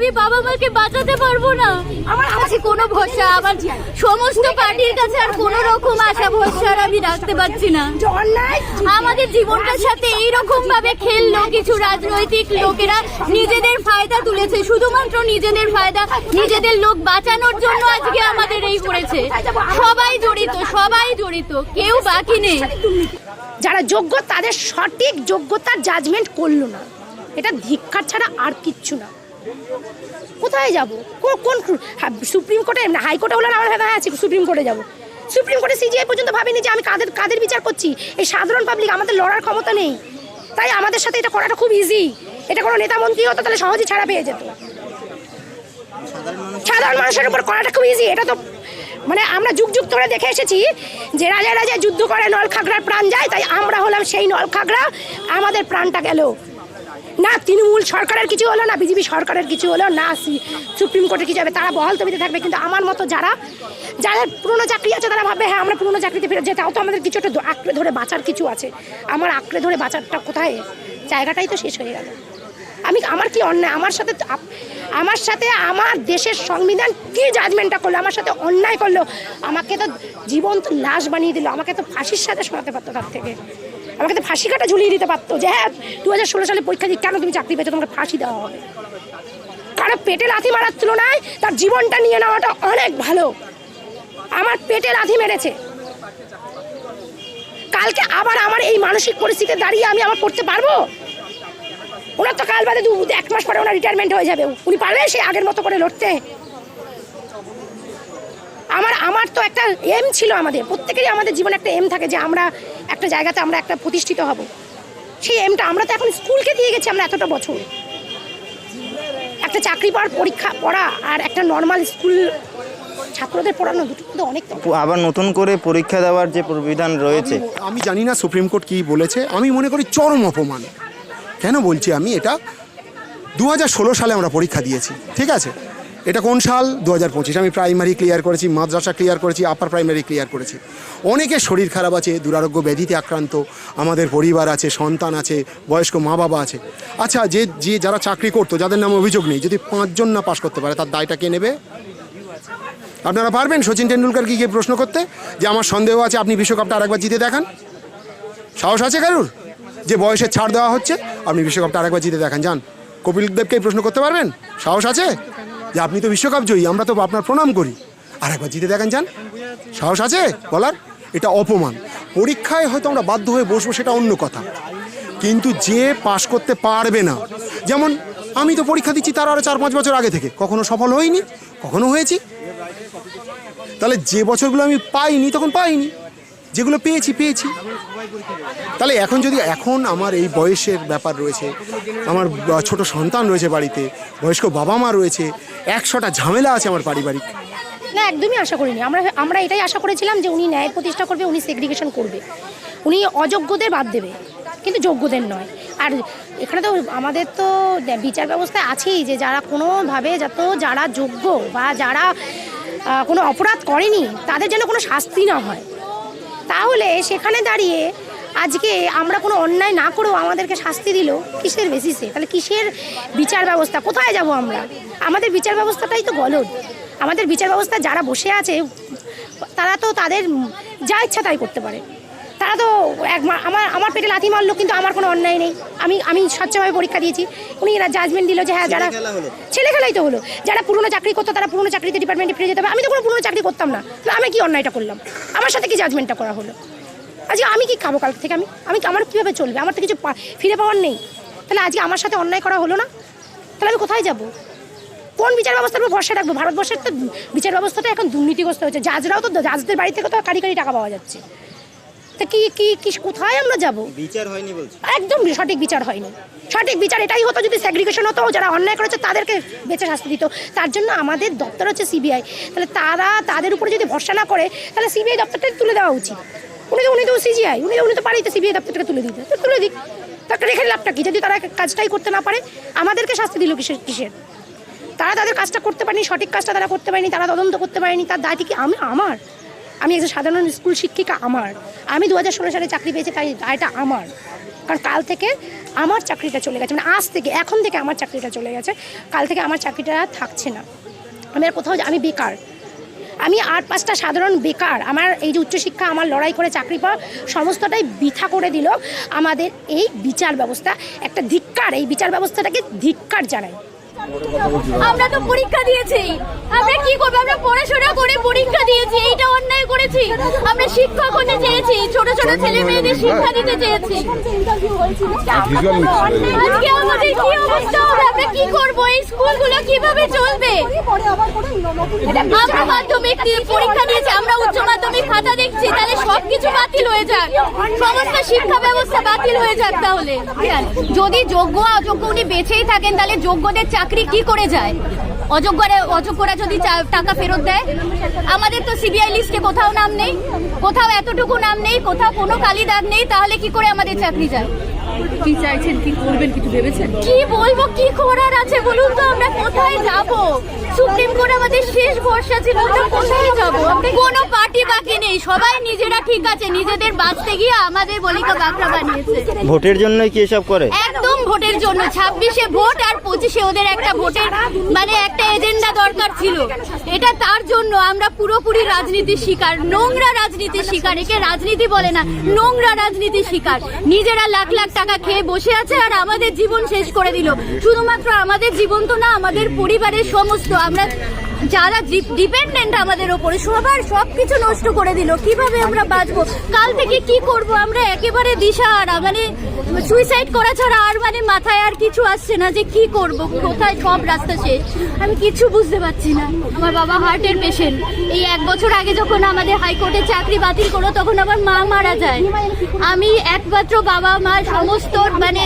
আমি বাবা মাকে বাঁচাতে পারব না। আমার কাছে কোনো ভরসা, আমার সমস্ত পার্টির কাছে আর কোনো রকম আশা, ভরসা আর আমি রাখতে পারছি না। আমাদের জীবনটার সাথে এইরকম ভাবে খেললো কিছু রাজনৈতিক লোকেরা, নিজেদের ফায়দা তুলেছে। শুধুমাত্র নিজেদের ফায়দা, নিজেদের লোক বাঁচানোর জন্য আজকে আমাদের এই করেছে। সবাই জড়িত সবাই জড়িত, কেউ বাকি নেই। যারা যোগ্য, তাদের সঠিক যোগ্যতার জাজমেন্ট করল না। এটা ধিক্ষার ছাড়া আর কিচ্ছু না। কোথায় যাব? কোন সুপ্রিম কোর্টে হাইকোর্টে হলে আমার হ্যাঁ আছে, সুপ্রিম কোর্টে যাব। সুপ্রিম কোর্টে সিজিআই পর্যন্ত ভাবিনি যে আমি কাদের কাদের বিচার করছি। এই সাধারণ পাবলিক আমাদের লড়ার ক্ষমতা নেই। তাই আমাদের সাথে এটা করাটা খুব ইজি এটা কোনো নেতা মন্ত্রী হতো, তাহলে সহজেই ছাড়া পেয়ে যেত। সাধারণ মানুষের উপর করাটা খুব ইজি এটা তো মানে আমরা যুগ যুগ ধরে দেখে এসেছি যে রাজা রাজা যুদ্ধ করে নল খাগড়ার প্রাণ যায়, তাই আমরা হলাম সেই নল খাগড়া আমাদের প্রাণটা গেল। না, তৃণমূল সরকারের কিছু হলো না, বিজেপি সরকারের কিছু হলো না সুপ্রিম কোর্টের কিছু হবে তারা বহাল তবিতে থাকবে। কিন্তু আমার মতো যারা, যাদের পুরনো চাকরি আছে, তারা ভাববে হ্যাঁ আমরা পুরনো চাকরিতে ফিরে যে তাও তো আমাদের কিছু একটা আঁকড়ে ধরে বাঁচার কিছু আছে। আমার আঁকড়ে ধরে বাঁচারটা কোথায়? জায়গাটাই তো শেষ হয়ে গেল। আমি, আমার কি অন্যায়? আমার সাথে আমার সাথে আমার দেশের সংবিধান কি জাজমেন্টটা করল? আমার সাথে অন্যায় করল? আমাকে তো জীবন্ত লাশ বানিয়ে দিল। আমাকে তো ফাঁসির সাথে শোনাতে পারতো তার থেকে। আমাকে তো ফাঁসি কাটা ঝুলিয়ে দিতে পারতো যে হ্যাঁ দু হাজার ষোলো সালে পরীক্ষা দিয়ে কেন তুমি চাকরি পেয়েছ? তোমাকে ফাঁসি দেওয়া হবে। কারও পেটে লাথি মারার তুলনায় তার জীবনটা নিয়ে নেওয়াটা অনেক ভালো। আমার পেটে লাথি মেরেছে। কালকে আবার আমার এই মানসিক পরিস্থিতিতে দাঁড়িয়ে আমি আবার পড়তে পারব? ওনার তো কাল বাদে দু এক মাস পরে ওনার রিটায়ারমেন্ট হয়ে যাবে। উনি পারবে সে আগের মতো করে লড়তে? আমার আমার তো একটা এম ছিল আমাদের। প্রত্যেকেরই আমাদের জীবনে একটা এম থাকে যে আমরা একটা জায়গাতে আমরা একটা প্রতিষ্ঠিত হব। সেই এমটা আমরা তো এখন স্কুলকে দিয়ে গেছি আমরা এতটা বছর। একটা চাকরি পাওয়ার পরীক্ষা পড়া আর একটা নর্মাল স্কুল ছাত্রদের পড়ানো দুটো কিন্তু অনেক আবার নতুন করে পরীক্ষা দেওয়ার যে প্রবিধান রয়েছে। আমি জানি না সুপ্রিম কোর্ট কি বলেছে আমি মনে করি চরম অপমান। কেন বলছি আমি? এটা দু হাজার ষোলো সালে আমরা পরীক্ষা দিয়েছি ঠিক আছে? এটা কোন সাল? দু হাজার পঁচিশ। আমি প্রাইমারি ক্লিয়ার করেছি, মাদ্রাসা ক্লিয়ার করেছি আপার প্রাইমারি ক্লিয়ার করেছি। অনেকের শরীর খারাপ আছে, দুরারোগ্য ব্যাধিতে আক্রান্ত, আমাদের পরিবার আছে, সন্তান আছে, বয়স্ক মা বাবা আছে। আচ্ছা যে যে যারা চাকরি করতো, যাদের নামে অভিযোগ নেই, যদি পাঁচজন না পাশ করতে পারে, তার দায়টা কে নেবে? আপনারা পারবেন? সচিন টেন্ডুলকারকে গিয়ে প্রশ্ন করতে? যে আমার সন্দেহ আছে, আপনি বিশ্বকাপটা আরেকবার জিতে দেখান। সাহস আছে কারুর? যে বয়সের ছাড় দেওয়া হচ্ছে, আপনি বিশ্বকাপটা আরেকবার জিতে দেখান। যান, কপিল দেবকে প্রশ্ন করতে পারবেন? সাহস আছে? যে আপনি তো বিশ্বকাপ জয়ী, আমরা তো আপনার প্রণাম করি। আর একবার জিতে দেখেন, যান। সাহস আছে বলার? এটা অপমান। পরীক্ষায় হয়তো আমরা বাধ্য হয়ে বসবো, সেটা অন্য কথা। কিন্তু যে পাশ করতে পারবে না, যেমন আমি তো পরীক্ষা দিচ্ছি তার আরও চার পাঁচ বছর আগে থেকে। কখনো সফল হইনি, কখনো হয়েছি। তাহলে যে বছরগুলো আমি পাইনি, তখন পাইনি। যেগুলো পেয়েছি পেয়েছি। তাহলে এখন যদি, এখন আমার এই বয়সের ব্যাপার রয়েছে, আমার ছোট সন্তান রয়েছে বাড়িতে, বয়স্ক বাবা মা রয়েছে, একশোটা ঝামেলা আছে আমার পারিবারিক। না, একদমই আশা করিনি। আমরা আমরা এটাই আশা করেছিলাম যে উনি ন্যায় প্রতিষ্ঠা করবে, উনি সেগ্রিগেশন করবে। উনি অযোগ্যদের বাদ দেবে, কিন্তু যোগ্যদের নয়। আর এখানে তো আমাদের তো বিচার ব্যবস্থা আছেই যে যারা কোনোভাবে যত যারা যোগ্য বা যারা কোনো অপরাধ করেনি, তাদের যেন কোনো শাস্তি না হয়। তাহলে সেখানে দাঁড়িয়ে আজকে আমরা কোনো অন্যায় না করেও আমাদেরকে শাস্তি দিল কিসের বেসিসে তাহলে কিসের বিচার ব্যবস্থা? কোথায় যাব আমরা? আমাদের বিচার ব্যবস্থাটাই তো গলদ। আমাদের বিচার ব্যবস্থা যারা বসে আছে, তারা তো তাদের যা ইচ্ছা তাই করতে পারে। তারা তো এক আমার আমার পেটে লাথি মারলো কিন্তু আমার কোনো অন্যায় নেই। আমি আমি স্বচ্ছভাবে পরীক্ষা দিয়েছি। উনি এরা জাজমেন্ট দিল যে হ্যাঁ যারা ছেলে খেলাই তো হলো। যারা পুরনো চাকরি করতো তারা পুরনো চাকরিতে ডিপার্টমেন্টে ফিরে যেতে হবে। আমি তো কোনো পুরনো চাকরি করতাম না। তাহলে আমি কি অন্যায়টা করলাম? আমার সাথে কি জাজমেন্টটা করা হলো? আজকে আমি কি খাব কাল থেকে আমি? আমি আমার কীভাবে চলবে? আমার তো কিছু ফিরে পাওয়ার নেই। তাহলে আজকে আমার সাথে অন্যায় করা হলো না? তাহলে আমি কোথায় যাব? কোন বিচার ব্যবস্থার উপর ভরসা রাখব? ভারতবর্ষের তো বিচার ব্যবস্থাটা এখন দুর্নীতিগ্রস্ত হয়েছে জাজরাও তো জাজদের বাড়ি থেকে তো কারি কারি টাকা পাওয়া যাচ্ছে। তা কি কি কি কোথায় আমরা যাব? বিচার হয়নি বলছি। একদম সঠিক বিচার হয়নি। সঠিক বিচার এটাই হতো যদি সেগ্রিগেশন হতো যারা অন্যায় করেছে তাদেরকে বেঁচে শাস্তি দিত। তার জন্য আমাদের দপ্তর হচ্ছে সিবিআই তাহলে তারা তাদের উপরে যদি ভরসা না করে তাহলে সিবিআই দপ্তরটা তুলে দেওয়া উচিত। উনি তো উনি তো সিজিআই উনি উনি তো পারেই তো সিবিআই দপ্তরটাকে তুলে দিতে। তো তুলে দিক। তাকে রেখে লাভটা কি? যদি তারা কাজটাই করতে না পারে আমাদেরকে শাস্তি দিল কিসের কিসের? তারা তাদের কাজটা করতে পারেনি সঠিক কাজটা তারা করতে পারেনি তারা তদন্ত করতে পারেনি তার দায়টি কি আমি আমার? আমি একজন সাধারণ স্কুল শিক্ষিকা আমার। আমি দু হাজার ষোলো সালে চাকরি পেয়েছি, তাই দায়টা আমার। কারণ কাল থেকে আমার চাকরিটা চলে গেছে। মানে আজ থেকে, এখন থেকে আমার চাকরিটা চলে গেছে। কাল থেকে আমার চাকরিটা থাকছে না। আমি আর কোথাও, আমি বেকার। আমি আট পাঁচটা সাধারণ বেকার। আমার এই যে উচ্চশিক্ষা, আমার লড়াই করে চাকরি পাওয়া, সমস্তটাই বৃথা করে দিল। আমাদের এই বিচার ব্যবস্থা, একটা ধিক্কার, এই বিচার ব্যবস্থাটাকে ধিক্কার জানাই। আমরা তো পরীক্ষা দিয়েছি। আমরা কি করব? আমরা পড়াশোনা করে পরীক্ষা দিয়েছি এইটা অন্যায় করেছি। আমরা শিক্ষক হতে চেয়েছি ছোট ছোট ছেলে মেয়েদের শিক্ষা দিতে চেয়েছি। আজকে আমাদের কি অবস্থা হবে? আমরা কি করব? এই স্কুলগুলো কীভাবে চলবে? আমরা মাধ্যমিক পরীক্ষা দিয়েছি আমরা উচ্চ মাধ্যমিক খাতা দেখছি তাহলে সবকিছু বাতিল হয়ে যাক। সমস্ত শিক্ষা ব্যবস্থা বাতিল হয়ে যাক তাহলে। যদি যোগ্য অযোগ্য উনি বেছেই থাকেন তাহলে যোগ্যদের চাকরি কি করে যায়? অযোগ্যরা অযোগ্যরা যদি টাকা ফেরত দেয়? আমাদের তো সিবিআই লিস্টে কোথাও নাম নেই কোথাও এতটুকু নাম নেই কোথাও কোনো কালি দাগ নেই তাহলে কি করে আমাদের চাকরি যায়? কি চাইছেন কি করবেন কিছু ভেবেছেন? কি বলব কি করার আছে বলুন তো আমরা কোথায় যাব? সুপ্রিম কোর্ট আমাদের শেষ ভরসা ছিল আমরা কোথায় যাব? কোনো পার্টি বাকি নেই সবাই নিজেরা ঠিক আছে নিজেদের বাঁচতে গিয়ে আমাদের বলিকা বাকরা বানিয়েছে। ভোটের জন্যই কি এসব করে? একদম ভোটের জন্য ছাব্বিশে ভোট আর পঁচিশে ওদের একটা ভোটের মানে একটা এজেন্ডা দরকার ছিল। এটা তার জন্য আমরা পুরোপুরি রাজনীতির শিকার। নোংরা রাজনীতির শিকার। একে রাজনীতি বলে না, নোংরা রাজনীতির শিকার। নিজেরা লাখ লাখ টাকা খেয়ে বসে আছে আর আমাদের জীবন শেষ করে দিল। শুধুমাত্র আমাদের জীবন তো না, আমাদের পরিবারের সমস্ত। আমরা যারা ডিপেন্ডেন্ট আমাদের ওপরে, সবার সবকিছু নষ্ট করে দিল। কীভাবে আমরা বাঁচবো? কাল থেকে কি করব? আমরা একেবারে দিশাহারা মানে সুইসাইড করা ছাড়া আর মানে মাথায় আর কিছু আসছে না যে কি করব, কোথায় সব রাস্তা শেষ। আমি কিছু বুঝতে পারছি না। আমার বাবা হার্টের পেশেন্ট এই এক বছর আগে যখন আমাদের হাইকোর্টে চাকরি বাতিল করল, তখন আমার মা মারা যায়। আমি একমাত্র বাবা, মা, সমস্ত মানে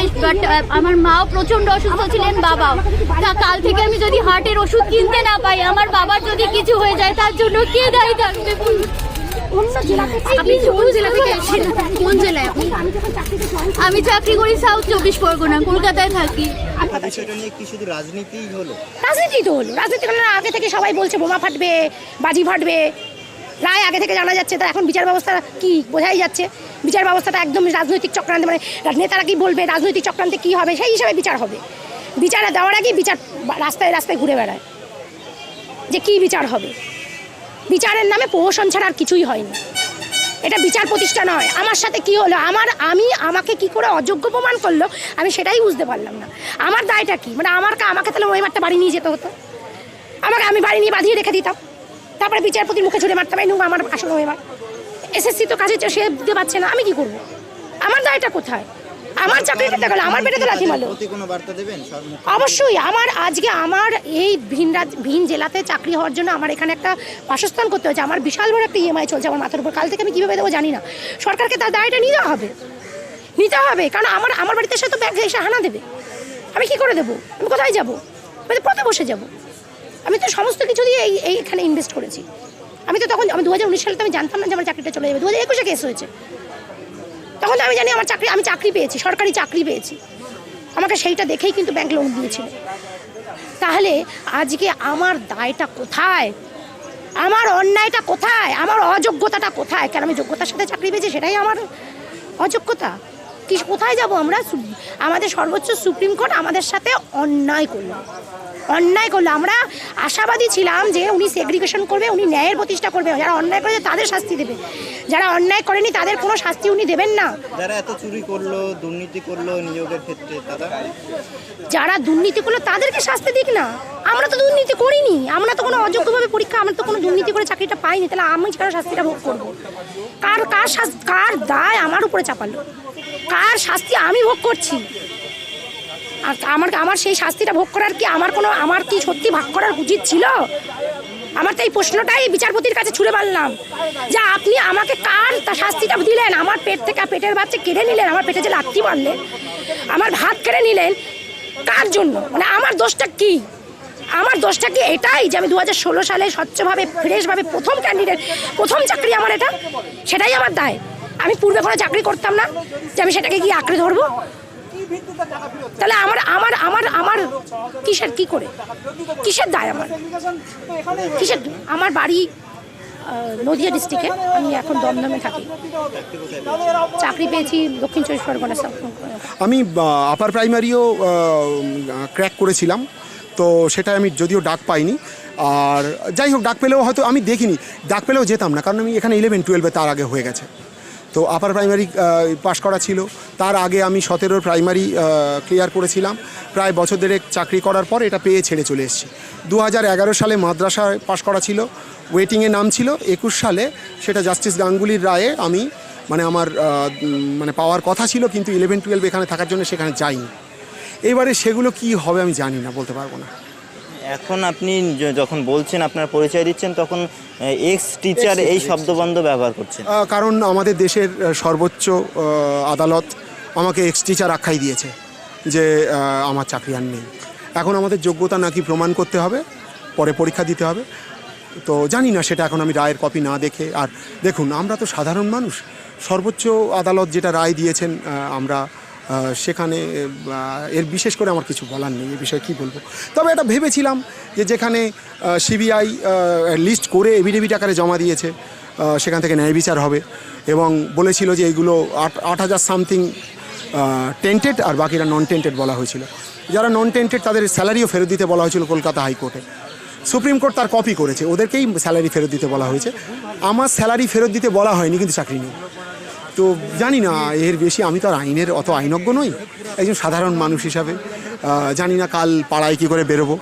আমার মাও প্রচণ্ড অসুস্থ ছিলেন, বাবাও। তা কাল থেকে আমি যদি হার্টের ওষুধ কিনতে না পাই, আমার বাবার যদি কিছু হয়ে যায় তার জন্য কে দায়ী থাকবে আমি চাকরি করি সাউথ চব্বিশ পরগনা কলকাতায় থাকি। বিষয়টা নিয়ে কি শুধু রাজনীতিই হলো? রাজনীতি তো হলো। রাজনীতি হলো না, আগে থেকে সবাই বলছে বোমা ফাটবে বাজি ফাটবে। রায় আগে থেকে জানা যাচ্ছে তা এখন বিচার ব্যবস্থা কি বোঝাই যাচ্ছে? বিচার ব্যবস্থাটা একদম রাজনৈতিক চক্রান্তে মানে নেতারা কি বলবে রাজনৈতিক চক্রান্তে কি হবে সেই হিসাবে বিচার হবে। বিচারে দেওয়ার আগেই বিচার রাস্তায় রাস্তায় ঘুরে বেড়ায়। যে কি বিচার হবে? বিচারের নামে প্রহসন ছাড়া আর কিছুই হয়নি। এটা বিচার প্রতিষ্ঠা নয়। আমার সাথে কি হলো? আমার, আমি আমাকে কি করে অযোগ্য প্রমাণ করল? আমি সেটাই বুঝতে পারলাম না। আমার দায়টা কি? মানে আমার আমাকে তাহলে ওই মারটা বাড়ি নিয়ে যেতে হতো। আমাকে আমি বাড়ি নিয়ে বাঁধিয়ে রেখে দিতাম। তারপরে বিচারপতির মুখে ছুড়ে এই নুঙ্গা, আমার আসলে ওই মার। এসএসসি তো কাজে সে দিতে পারছে না। আমি কি করব? আমার দায়টা কোথায়? আমার চাকরি কেটে গেল আমার পেটে তো লাথি মারলো। কোনো বার্তা দেবেন? অবশ্যই আমার আজকে আমার এই ভিন রাজ ভিন জেলাতে চাকরি হওয়ার জন্য আমার এখানে একটা বাসস্থান করতে হচ্ছে আমার বিশাল বড় একটা ইএমআই চলছে আমার মাথার উপর। কাল থেকে আমি কীভাবে দেবো জানি না। সরকারকে তার দায়টা নিতে হবে। নিতে হবে কারণ আমার আমার বাড়িতে সে তো ব্যাগ এসে হানা দেবে। আমি কি করে দেবো? আমি কোথায় যাব? আমি তো পথে বসে যাব। আমি তো সমস্ত কিছু দিয়ে এই এই এখানে ইনভেস্ট করেছি। আমি তো তখন আমি দু হাজার উনিশ সালে তো আমি জানতাম না যে আমার চাকরিটা চলে যাবে। দু হাজার একুশে কেস হয়েছে। তখন আমি জানি আমার চাকরি, আমি চাকরি পেয়েছি, সরকারি চাকরি পেয়েছি। আমাকে সেইটা দেখেই কিন্তু ব্যাংক লোন দিয়েছিল। তাহলে আজকে আমার দায়টা কোথায়? আমার অন্যায়টা কোথায়? আমার অযোগ্যতাটা কোথায়? কেন আমি যোগ্যতার সাথে চাকরি পেয়েছি সেটাই আমার অযোগ্যতা। কি, কোথায় যাব আমরা? আমাদের সর্বোচ্চ সুপ্রিম কোর্ট আমাদের সাথে অন্যায় করল। অন্যায় করল। আমরা আশাবাদী ছিলাম যে উনি সেগ্রিগেশন করবে উনি ন্যায়ের প্রতিষ্ঠা করবে যারা অন্যায় করেছে তাদের শাস্তি দেবে। যারা অন্যায় করেনি তাদের কোনো শাস্তি উনি দেবেন না। যারা এত চুরি করল দুর্নীতি করল নিয়োগের ক্ষেত্রে যারা দুর্নীতি করল তাদেরকে শাস্তি দিক না। আমরা তো দুর্নীতি করিনি। আমরা তো কোনো অযোগ্যভাবে পরীক্ষা আমরা তো কোনো দুর্নীতি করে চাকরিটা পাইনি তাহলে আমি কেন শাস্তিটা ভোগ করব। কার কার কার দায় আমার উপরে চাপালো? কার শাস্তি আমি ভোগ করছি? আমার আমার সেই শাস্তিটা ভোগ করার কি আমার কোনো আমার কি সত্যি ভাগ করার উচিত ছিল? আমার তো এই প্রশ্নটাই বিচারপতির কাছে ছুড়ে মারলাম। যে আপনি আমাকে কার তা শাস্তিটা দিলেন? আমার পেট থেকে পেটের বাচ্চা কেড়ে নিলেন, আমার পেটে যে লাথি মারলেন আমার ভাত কেড়ে নিলেন, কার জন্য? মানে আমার দোষটা কি? আমার দোষটা কি এটাই যে আমি দু হাজার ষোলো সালে স্বচ্ছভাবে, ফ্রেশভাবে প্রথম ক্যান্ডিডেট প্রথম চাকরি আমার এটা? সেটাই আমার দায়। আমি পূর্বে কোনো চাকরি করতাম না যে আমি সেটাকে গিয়ে আঁকড়ে ধরবো। তাহলে আমার আমার আমার আমার কিসের, কি করে? কিসের দায় আমার? কিসের আমার বাড়ি নদিয়া ডিস্ট্রিক্টে আমি এখন দমদমে থাকি। চাকরি পেয়েছি দক্ষিণ চব্বিশ পরগনা আমি আপার প্রাইমারিও ক্র্যাক করেছিলাম। তো সেটা আমি যদিও ডাক পাইনি। আর যাই হোক, ডাক পেলেও হয়তো আমি দেখিনি। ডাক পেলেও যেতাম না, কারণ আমি এখানে ইলেভেন টুয়েলভে তার আগে হয়ে গেছে। তো আপার প্রাইমারি পাশ করা ছিল। তার আগে আমি সতেরোর প্রাইমারি ক্লিয়ার করেছিলাম। প্রায় বছর দেড়েক চাকরি করার পর এটা পেয়ে ছেড়ে চলে এসেছি। দু হাজার এগারো সালে মাদ্রাসায় পাশ করা ছিল। ওয়েটিংয়ে নাম ছিল। একুশ সালে সেটা জাস্টিস গাঙ্গুলির রায়ে আমি মানে আমার মানে পাওয়ার কথা ছিল, কিন্তু ইলেভেন টুয়েলভ এখানে থাকার জন্য সেখানে যাইনি। এবারে সেগুলো কি হবে আমি জানি না, বলতে পারব না। এখন আপনি যখন বলছেন আপনার পরিচয় দিচ্ছেন তখন এক্স টিচার এই শব্দবন্ধ ব্যবহার করছেন। কারণ আমাদের দেশের সর্বোচ্চ আদালত আমাকে এক্স টিচার আখ্যাই দিয়েছে যে আমার চাকরি আর নেই। এখন আমাদের যোগ্যতা নাকি প্রমাণ করতে হবে পরে পরীক্ষা দিতে হবে। তো জানি না সেটা এখন আমি রায়ের কপি না দেখে। আর দেখুন আমরা তো সাধারণ মানুষ। সর্বোচ্চ আদালত যেটা রায় দিয়েছেন আমরা সেখানে এর বিশেষ করে আমার কিছু বলার নেই, এ বিষয়ে কী বলব? তবে এটা ভেবেছিলাম যে যেখানে সিবিআই লিস্ট করে এভিডেভিট আকারে জমা দিয়েছে সেখান থেকে ন্যায় বিচার হবে এবং বলেছিল যে এইগুলো আট আট হাজার সামথিং টেন্টেড আর বাকিরা নন টেন্টেড বলা হয়েছিল। যারা নন টেন্টেড তাদের স্যালারিও ফেরত দিতে বলা হয়েছিল কলকাতা হাইকোর্টে। সুপ্রিম কোর্ট তার কপি করেছে, ওদেরকেই স্যালারি ফেরত দিতে বলা হয়েছে। আমার স্যালারি ফেরত দিতে বলা হয়নি, কিন্তু চাকরি নেই। তো জানি না, এর বেশি আমি তো আর আইনের অত আইনজ্ঞ নই, একজন সাধারণ মানুষ হিসাবে। জানি না কাল পাড়ায় কী করে বেরোবো।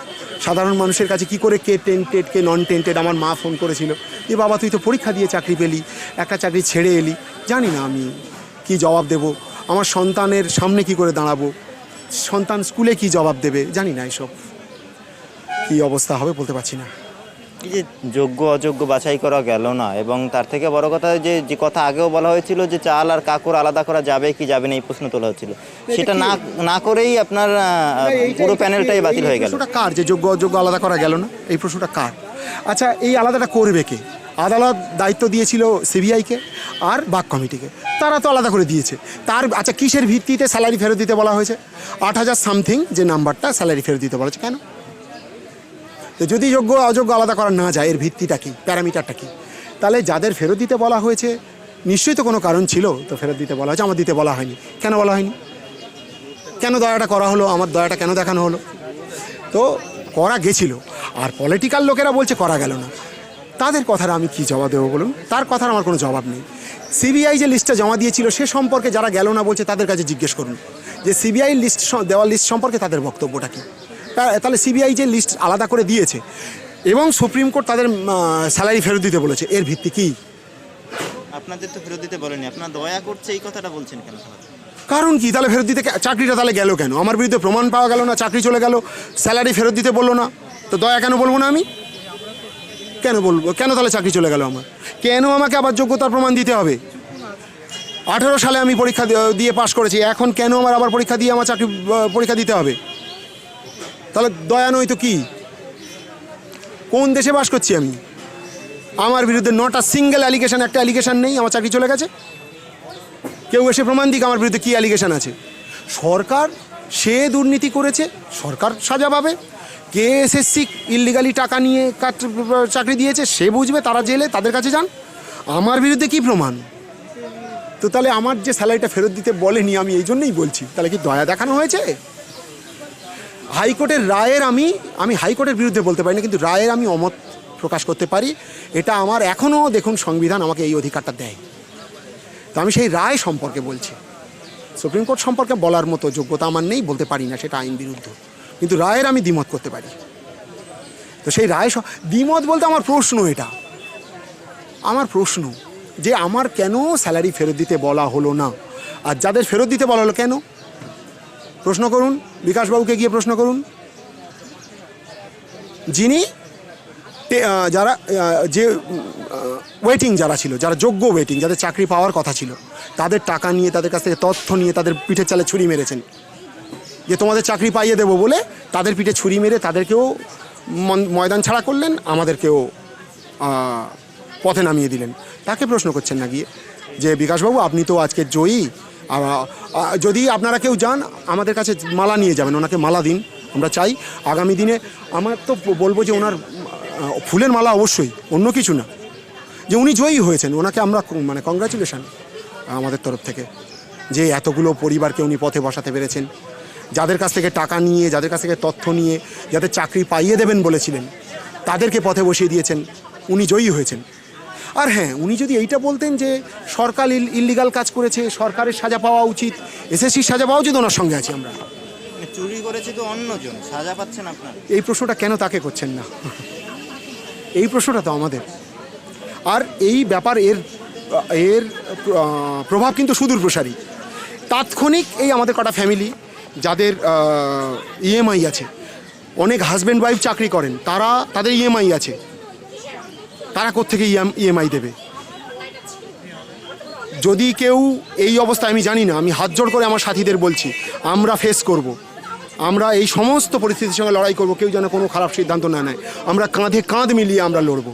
সাধারণ মানুষের কাছে কি করে কে টেন্টেড কে নন টেন্টেড আমার মা ফোন করেছিল। যে বাবা, তুই তো পরীক্ষা দিয়ে চাকরি পেলি, একটা চাকরি ছেড়ে এলি। জানি না আমি কি জবাব দেব। আমার সন্তানের সামনে কি করে দাঁড়াবো? সন্তান স্কুলে কি জবাব দেবে? জানি না এসব। কি অবস্থা হবে বলতে পারছি না। যে যোগ্য অযোগ্য বাছাই করা গেল না। এবং তার থেকে বড় কথা যে যে কথা আগেও বলা হয়েছিল যে চাল আর কাকর আলাদা করা যাবে কি যাবে না এই প্রশ্ন তোলা হচ্ছিল। সেটা না না করেই আপনার পুরো প্যানেলটাই বাতিল হয়ে গেল। কার যে যোগ্য অযোগ্য আলাদা করা গেল না? এই প্রশ্নটা কার? আচ্ছা এই আলাদাটা করবে কে? আদালত দায়িত্ব দিয়েছিল সিবিআইকে আর বাক কমিটিকে। তারা তো আলাদা করে দিয়েছে। তার আচ্ছা কিসের ভিত্তিতে স্যালারি ফেরত দিতে বলা হয়েছে? আট হাজার সামথিং যে নাম্বারটা স্যালারি ফেরত দিতে বলা হয়েছে। কেন? তো যদি যোগ্য অযোগ্য আলাদা করা না যায়, এর ভিত্তিটা কি? প্যারামিটারটা কি? তাহলে যাদের ফেরত দিতে বলা হয়েছে, নিশ্চয়ই তো কোনো কারণ ছিল, তো ফেরত দিতে বলা হয়েছে, আমার দিতে বলা হয়নি। কেন বলা হয়নি? কেন দয়াটা করা হলো? আমার দয়াটা কেন দেখানো হলো? তো করা গেছিল। আর পলিটিক্যাল লোকেরা বলছে করা গেল না। তাদের কথার আমি কি জবাব দেবো বলুন? তার কথার আমার কোনো জবাব নেই। সিবিআই যে লিস্টটা জমা দিয়েছিল, সে সম্পর্কে যারা গেল না বলছে, তাদের কাছে জিজ্ঞেস করুন। যে সিবিআই লিস্ট দেওয়া লিস্ট সম্পর্কে তাদের বক্তব্যটা কী? তাহলে সিবিআই যে লিস্ট আলাদা করে দিয়েছে এবং সুপ্রিম কোর্ট তাদের স্যালারি ফেরত দিতে বলেছে এর ভিত্তি কী? আপনাদের তো ফেরত দিতে বলেনি আপনার দয়া করছে এই কথাটা বলছেন কেন? কারণ কি? তাহলে ফেরত দিতে চাকরিটা তাহলে গেল কেন? আমার বিরুদ্ধে প্রমাণ পাওয়া গেল না চাকরি চলে গেল স্যালারি ফেরত দিতে বলল না তো দয়া কেন বলব না আমি? কেন বলব? কেন তাহলে চাকরি চলে গেল আমার? কেন আমাকে আবার যোগ্যতার প্রমাণ দিতে হবে? আঠেরো সালে আমি পরীক্ষা দিয়ে- দিয়ে পাশ করেছি এখন কেন আমার আবার পরীক্ষা দিয়ে আমার চাকরি পরীক্ষা দিতে হবে? তাহলে দয়া নয় তো কি? কোন দেশে বাস করছি আমি? আমার বিরুদ্ধে নটা সিঙ্গেল অ্যালিগেশন একটা অ্যালিগেশান নেই, আমার চাকরি চলে গেছে। কেউ এসে প্রমাণ দিক আমার বিরুদ্ধে কী অ্যালিগেশান আছে। সরকার সে দুর্নীতি করেছে, সরকার সাজা পাবে। কে এসএসসি ইলিগালি টাকা নিয়ে চাকরি দিয়েছে, সে বুঝবে, তারা জেলে, তাদের কাছে যান। আমার বিরুদ্ধে কি প্রমাণ? তো তাহলে আমার যে স্যালারিটা ফেরত দিতে বলেনি আমি, এই জন্যই বলছি। তাহলে কি দয়া দেখানো হয়েছে? হাইকোর্টের রায়ের আমি আমি হাইকোর্টের বিরুদ্ধে বলতে পারি না কিন্তু রায়ের আমি অমত প্রকাশ করতে পারি। এটা আমার এখনও দেখুন সংবিধান আমাকে এই অধিকারটা দেয়। তো আমি সেই রায় সম্পর্কে বলছি। সুপ্রিম কোর্ট সম্পর্কে বলার মতো যোগ্যতা আমার নেই, বলতে পারি না সেটা আইন বিরুদ্ধ। কিন্তু রায়ের আমি দ্বিমত করতে পারি। তো সেই রায় দ্বিমত বলতে আমার প্রশ্ন এটা। আমার প্রশ্ন যে আমার কেন স্যালারি ফেরত দিতে বলা হলো না? আর যাদের ফেরত দিতে বলা হলো কেন? প্রশ্ন করুন, বিকাশবাবুকে গিয়ে প্রশ্ন করুন। যিনি যারা যে ওয়েটিং যারা ছিল, যারা যোগ্য ওয়েটিং যাদের চাকরি পাওয়ার কথা ছিল, তাদের টাকা নিয়ে, তাদের কাছ থেকে তথ্য নিয়ে, তাদের পিঠের চালে ছুরি মেরেছেন। যে তোমাদের চাকরি পাইয়ে দেবো বলে তাদের পিঠে ছুরি মেরে তাদেরকেও ময়দান ছাড়া করলেন, আমাদেরকেও পথে নামিয়ে দিলেন। তাকে প্রশ্ন করছেন না গিয়ে, যে বিকাশবাবু, আপনি তো আজকে জয়ী যদি আপনারা কেউ যান, আমাদের কাছে মালা নিয়ে যাবেন, ওনাকে মালা দিন, আমরা চাই। আগামী দিনে আমার তো বলব যে ওনার ফুলের মালা অবশ্যই, অন্য কিছু না। যে উনি জয়ী হয়েছেন, ওনাকে আমরা মানে কংগ্রাচুলেশন আমাদের তরফ থেকে। যে এতগুলো পরিবারকে উনি পথে বসাতে পেরেছেন। যাদের কাছ থেকে টাকা নিয়ে, যাদের কাছ থেকে তথ্য নিয়ে, যাদের চাকরি পাইয়ে দেবেন বলেছিলেন, তাদেরকে পথে বসিয়ে দিয়েছেন। উনি জয়ী হয়েছেন। আর হ্যাঁ উনি যদি এইটা বলতেন যে সরকার ইলিগাল কাজ করেছে সরকারের সাজা পাওয়া উচিত এসএসসির সাজা পাওয়া উচিত ওনার সঙ্গে আছি আমরা। চুরি করেছে তো অন্যজন সাজা পাচ্ছেন আপনার? এই প্রশ্নটা কেন তাকে করছেন না? এই প্রশ্নটা তো আমাদের। আর এই ব্যাপার এর এর প্রভাব কিন্তু সুদূর প্রসারী। তাৎক্ষণিক এই আমাদের কটা ফ্যামিলি যাদের ইএমআই আছে অনেক হাজব্যান্ড ওয়াইফ চাকরি করেন তারা তাদের ইএমআই আছে। তারা কোত্থেকে ইএমআই দেবে? যদি কেউ এই অবস্থায় আমি জানি না, আমি হাত জোড় করে আমার সাথীদের বলছি, আমরা ফেস করব। আমরা এই সমস্ত পরিস্থিতির সঙ্গে লড়াই করব, কেউ যেন কোনো খারাপ সিদ্ধান্ত না নেয়। আমরা কাঁধে কাঁধ মিলিয়ে আমরা লড়ব।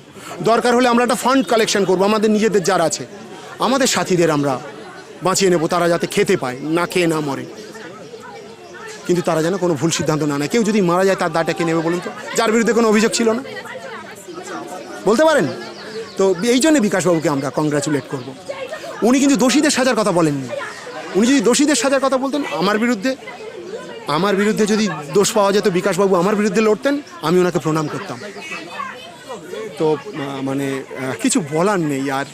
দরকার হলে আমরা একটা ফান্ড কালেকশন করব, আমাদের নিজেদের যারা আছে। আমাদের সাথীদের আমরা বাঁচিয়ে নেব, তারা যাতে খেতে পায়, না খেয়ে না মরে। কিন্তু তারা যেন কোনো ভুল সিদ্ধান্ত না নেয়। কেউ যদি মারা যায়, তার দাটা কে নেবে বলুন তো? যার বিরুদ্ধে কোনো অভিযোগ ছিল না? বলতে পারেন? তো এই জন্য বিকাশবাবুকে আমরা কংগ্রাচুলেট করব। উনি কিন্তু দোষীদের সাজার কথা বলেননি। উনি যদি দোষীদের সাজার কথা বলতেন আমার বিরুদ্ধে আমার বিরুদ্ধে যদি দোষ পাওয়া যেত বিকাশবাবু আমার বিরুদ্ধে লড়তেন আমি ওনাকে প্রণাম করতাম। তো মানে কিছু বলার নেই আর।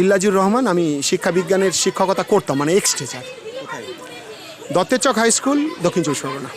ইল্লাজুর রহমান আমি শিক্ষা বিজ্ঞানের শিক্ষকতা করতাম মানে এক্স টিচার দত্তের চক হাই স্কুল দক্ষিণ চব্বিশ পরগনা।